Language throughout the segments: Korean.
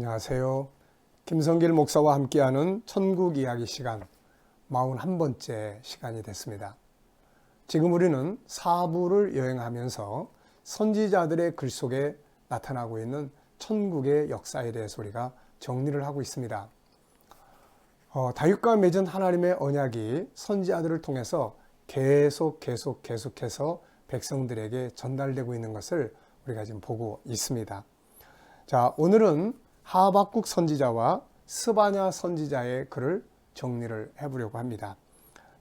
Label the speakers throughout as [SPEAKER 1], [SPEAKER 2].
[SPEAKER 1] 안녕하세요. 김성길 목사와 함께하는 천국 이야기 시간 41번째 시간이 됐습니다. 지금 우리는 사부를 여행하면서 선지자들의 글 속에 나타나고 있는 천국의 역사에 대해서 우리가 정리를 하고 있습니다. 어, 다윗과 맺은 하나님의 언약이 선지자들을 통해서 계속 계속 계속해서 백성들에게 전달되고 있는 것을 우리가 지금 보고 있습니다. 자, 오늘은 하박국 선지자와 스바냐 선지자의 글을 정리를 해보려고 합니다.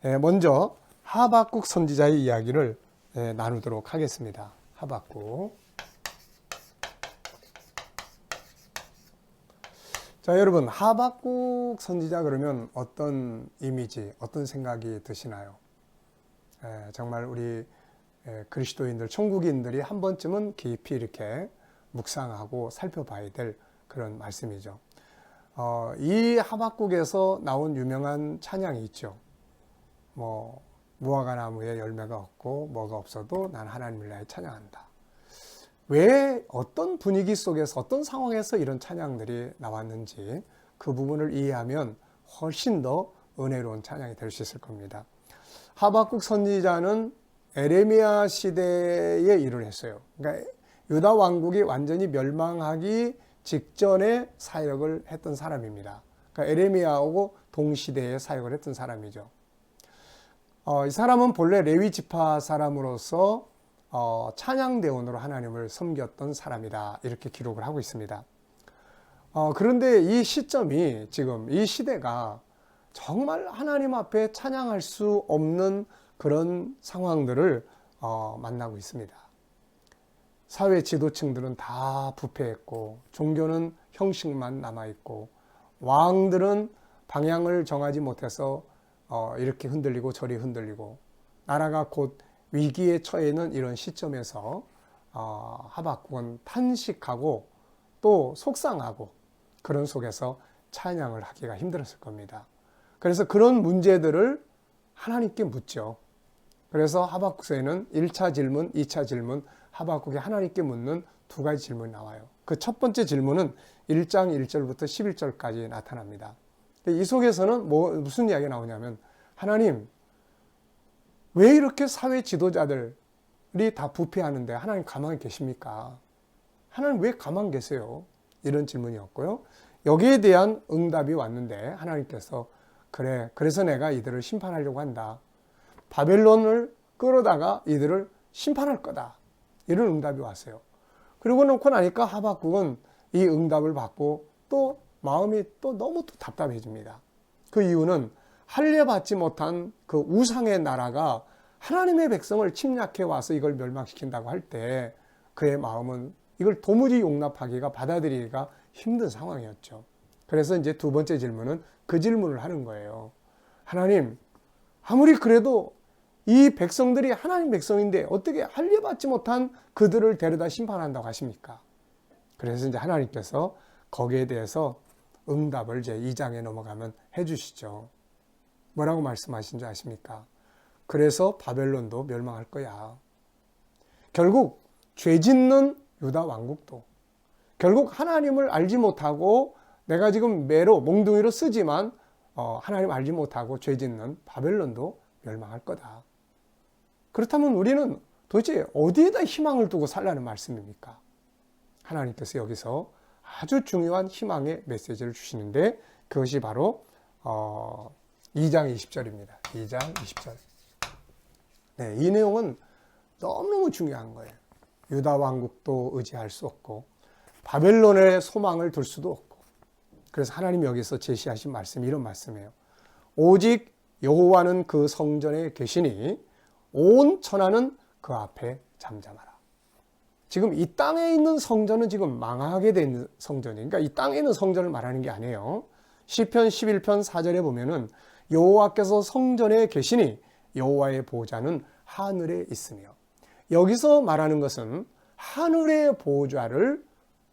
[SPEAKER 1] 예, 먼저 하박국 선지자의 이야기를 예, 나누도록 하겠습니다. 하박국. 자, 여러분, 하박국 선지자 그러면 어떤 이미지, 어떤 생각이 드시나요? 예, 정말 우리 예, 그리스도인들, 천국인들이 한 번쯤은 깊이 이렇게 묵상하고 살펴봐야 될 그런 말씀이죠. 어, 이 하박국에서 나온 유명한 찬양이 있죠. 뭐 무화과 나무에 열매가 없고 뭐가 없어도 난 하나님을 나의 찬양한다. 왜 어떤 분위기 속에서 어떤 상황에서 이런 찬양들이 나왔는지 그 부분을 이해하면 훨씬 더 은혜로운 찬양이 될 수 있을 겁니다. 하박국 선지자는 에레미야 시대에 일을 했어요. 그러니까 유다 왕국이 완전히 멸망하기 직전에 사역을 했던 사람입니다. 그러니까 에레미야하고 동시대에 사역을 했던 사람이죠. 어, 이 사람은 본래 레위 지파 사람으로서 어, 찬양대원으로 하나님을 섬겼던 사람이다. 이렇게 기록을 하고 있습니다. 어, 그런데 이 시점이 지금 이 시대가 정말 하나님 앞에 찬양할 수 없는 그런 상황들을 어, 만나고 있습니다. 사회 지도층들은 다 부패했고 종교는 형식만 남아 있고 왕들은 방향을 정하지 못해서 어, 이렇게 흔들리고 저리 흔들리고 나라가 곧 위기에 처해 있는 이런 시점에서 어, 하박국은 탄식하고 또 속상하고 그런 속에서 찬양을 하기가 힘들었을 겁니다. 그래서 그런 문제들을 하나님께 묻죠. 그래서 하박국서에는 1차 질문, 2차 질문, 하박국이 하나님께 묻는 두 가지 질문이 나와요. 그 첫 번째 질문은 1장 1절부터 11절까지 나타납니다. 이 속에서는 뭐, 무슨 이야기가 나오냐면, 하나님, 왜 이렇게 사회 지도자들이 다 부패하는데 하나님 가만히 계십니까? 하나님 왜 가만 계세요? 이런 질문이었고요. 여기에 대한 응답이 왔는데 하나님께서 그래, 그래서 내가 이들을 심판하려고 한다. 바벨론을 끌어다가 이들을 심판할 거다. 이런 응답이 왔어요. 그리고 놓고 나니까 하박국은 이 응답을 받고 또 마음이 또 너무 또 답답해집니다. 그 이유는 할례 받지 못한 그 우상의 나라가 하나님의 백성을 침략해 와서 이걸 멸망시킨다고 할 때 그의 마음은 이걸 도무지 용납하기가 받아들이기가 힘든 상황이었죠. 그래서 이제 두 번째 질문은 그 질문을 하는 거예요. 하나님, 아무리 그래도 이 백성들이 하나님 백성인데 어떻게 할례 받지 못한 그들을 데려다 심판한다고 하십니까? 그래서 이제 하나님께서 거기에 대해서 응답을 이제 2장에 넘어가면 해주시죠. 뭐라고 말씀하신 줄 아십니까? 그래서 바벨론도 멸망할 거야. 결국 죄 짓는 유다 왕국도 결국 하나님을 알지 못하고 내가 지금 매로 몽둥이로 쓰지만 어, 하나님 알지 못하고 죄 짓는 바벨론도 멸망할 거다. 그렇다면 우리는 도대체 어디에다 희망을 두고 살라는 말씀입니까? 하나님께서 여기서 아주 중요한 희망의 메시지를 주시는데 그것이 바로 어, 2장 20절입니다. 2장 20절. 네, 이 내용은 너무너무 중요한 거예요. 유다 왕국도 의지할 수 없고 바벨론의 소망을 둘 수도 없고 그래서 하나님 여기서 제시하신 말씀이 이런 말씀이에요. 오직 여호와는 그 성전에 계시니 온 천하는 그 앞에 잠잠하라. 지금 이 땅에 있는 성전은 지금 망하게 된 성전이에요. 그러니까 이 땅에 있는 성전을 말하는 게 아니에요. 시편 11편 4절에 보면은 여호와께서 성전에 계시니 여호와의 보좌는 하늘에 있으며 여기서 말하는 것은 하늘의 보좌를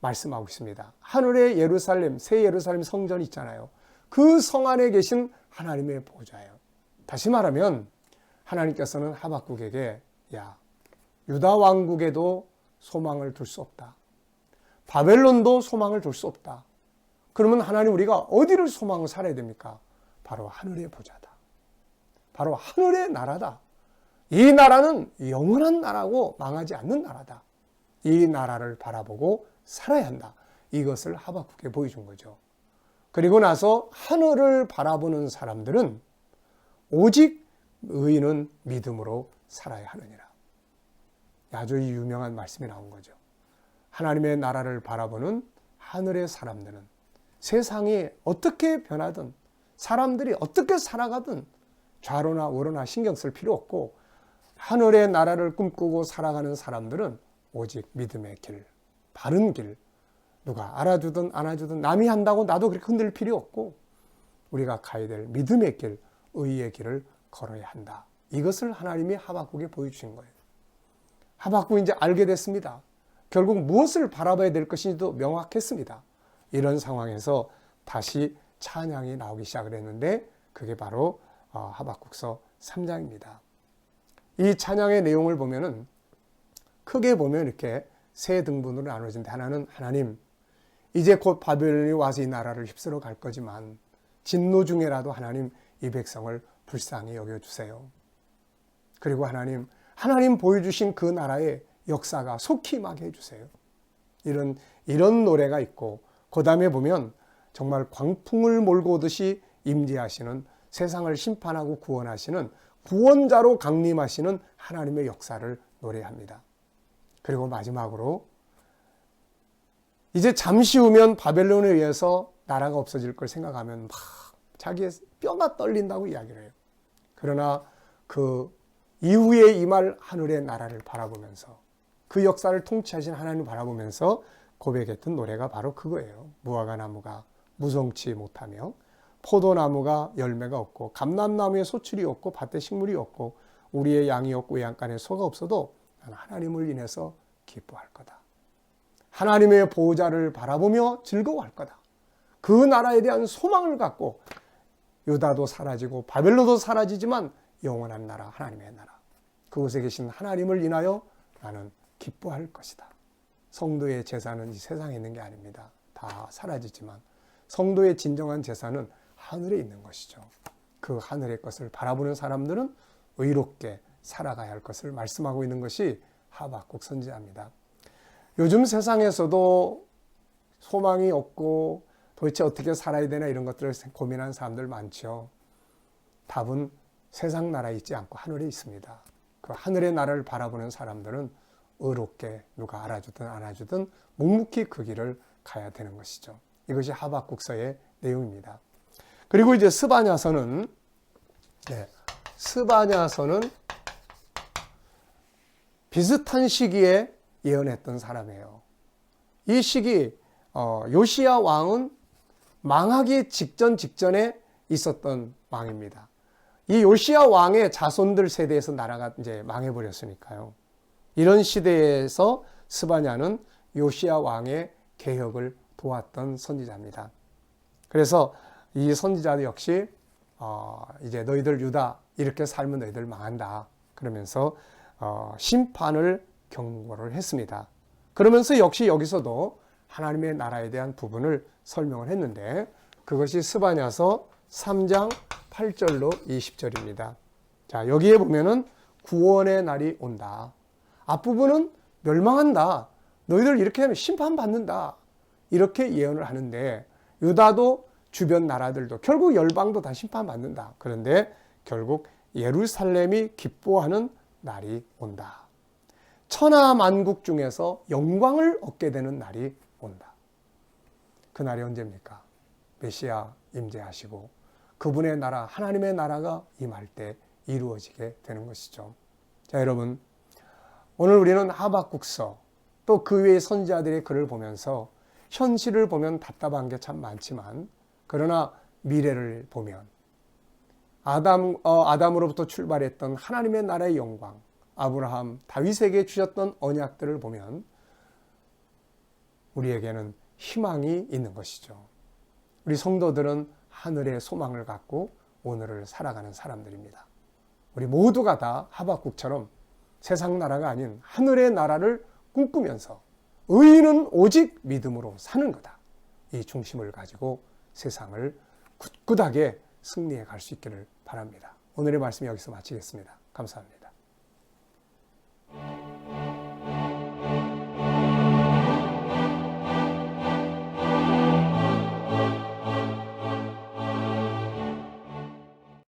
[SPEAKER 1] 말씀하고 있습니다. 하늘의 예루살렘, 새 예루살렘 성전 있잖아요. 그 성 안에 계신 하나님의 보좌예요. 다시 말하면 하나님께서는 하박국에게 야 유다 왕국에도 소망을 둘 수 없다. 바벨론도 소망을 둘 수 없다. 그러면 하나님 우리가 어디를 소망을 살아야 됩니까? 바로 하늘의 보좌다. 바로 하늘의 나라다. 이 나라는 영원한 나라고 망하지 않는 나라다. 이 나라를 바라보고 살아야 한다. 이것을 하박국에 보여준 거죠. 그리고 나서 하늘을 바라보는 사람들은 오직 의인은 믿음으로 살아야 하느니라. 아주 유명한 말씀이 나온 거죠. 하나님의 나라를 바라보는 하늘의 사람들은 세상이 어떻게 변하든 사람들이 어떻게 살아가든 좌로나 우로나 신경 쓸 필요 없고 하늘의 나라를 꿈꾸고 살아가는 사람들은 오직 믿음의 길, 바른 길, 누가 알아주든 안 알아주든 남이 한다고 나도 그렇게 흔들 필요 없고 우리가 가야 될 믿음의 길, 의의 길을 걸어야 한다. 이것을 하나님이 하박국에 보여주신 거예요. 하박국 이제 알게 됐습니다. 결국 무엇을 바라봐야 될 것인지도 명확했습니다. 이런 상황에서 다시 찬양이 나오기 시작을 했는데 그게 바로 어, 하박국서 3장입니다. 이 찬양의 내용을 보면은 크게 보면 이렇게 세 등분으로 나눠진데 하나는 하나님 이제 곧 바벨론이 와서 이 나라를 휩쓸어 갈 거지만 진노 중에라도 하나님 이 백성을 불쌍히 여겨 주세요. 그리고 하나님 하나님 보여주신 그 나라의 역사가 속히 임하게 해주세요. 이런 이런 노래가 있고 그 다음에 보면 정말 광풍을 몰고 오듯이 임재하시는 세상을 심판하고 구원하시는 구원자로 강림하시는 하나님의 역사를 노래합니다. 그리고 마지막으로 이제 잠시 후면 바벨론에 의해서 나라가 없어질 걸 생각하면 막 자기의 뼈가 떨린다고 이야기를 해요. 그러나 그 이후에 임할 하늘의 나라를 바라보면서 그 역사를 통치하신 하나님을 바라보면서 고백했던 노래가 바로 그거예요. 무화과 나무가 무성치 못하며 포도나무가 열매가 없고 감람나무에 소출이 없고 밭에 식물이 없고 우리의 양이 없고 외양간에 소가 없어도 나는 하나님을 인해서 기뻐할 거다. 하나님의 보호자를 바라보며 즐거워할 거다. 그 나라에 대한 소망을 갖고 유다도 사라지고 바벨로도 사라지지만 영원한 나라 하나님의 나라 그곳에 계신 하나님을 인하여 나는 기뻐할 것이다. 성도의 재산은 이 세상에 있는 게 아닙니다. 다 사라지지만 성도의 진정한 재산은 하늘에 있는 것이죠. 그 하늘의 것을 바라보는 사람들은 의롭게 살아가야 할 것을 말씀하고 있는 것이 하박국 선지자입니다. 요즘 세상에서도 소망이 없고 도대체 어떻게 살아야 되나 이런 것들을 고민하는 사람들 많죠. 답은 세상 나라에 있지 않고 하늘에 있습니다. 그 하늘의 나라를 바라보는 사람들은 의롭게 누가 알아주든 안 알아주든 묵묵히 그 길을 가야 되는 것이죠. 이것이 하박국서의 내용입니다. 그리고 이제 스바냐서는 네, 스바냐서는 비슷한 시기에 예언했던 사람이에요. 이 시기 어, 요시야 왕은 망하기 직전 직전에 있었던 왕입니다. 이 요시야 왕의 자손들 세대에서 나라가 이제 망해버렸으니까요. 이런 시대에서 스바냐는 요시야 왕의 개혁을 도왔던 선지자입니다. 그래서 이 선지자 역시 어 이제 너희들 유다 이렇게 살면 너희들 망한다. 그러면서 어 심판을 경고를 했습니다. 그러면서 역시 여기서도 하나님의 나라에 대한 부분을 설명을 했는데 그것이 스바냐서 3장 8절로 20절입니다. 자, 여기에 보면은 구원의 날이 온다. 앞부분은 멸망한다. 너희들 이렇게 하면 심판받는다. 이렇게 예언을 하는데 유다도 주변 나라들도 결국 열방도 다 심판받는다. 그런데 결국 예루살렘이 기뻐하는 날이 온다. 천하 만국 중에서 영광을 얻게 되는 날이 온다. 그 날이 언제입니까? 메시아 임재하시고 그분의 나라, 하나님의 나라가 임할 때 이루어지게 되는 것이죠. 자, 여러분. 오늘 우리는 하박국서 또 그 외의 선지자들의 글을 보면서 현실을 보면 답답한 게 참 많지만 그러나 미래를 보면 아담, 어, 아담으로부터 출발했던 하나님의 나라의 영광, 아브라함, 다윗에게 주셨던 언약들을 보면 우리에게는 희망이 있는 것이죠. 우리 성도들은 하늘의 소망을 갖고 오늘을 살아가는 사람들입니다. 우리 모두가 다 하박국처럼 세상 나라가 아닌 하늘의 나라를 꿈꾸면서 의인은 오직 믿음으로 사는 거다. 이 중심을 가지고 세상을 굳굳하게 승리해 갈 수 있기를 바랍니다. 오늘의 말씀 여기서 마치겠습니다. 감사합니다.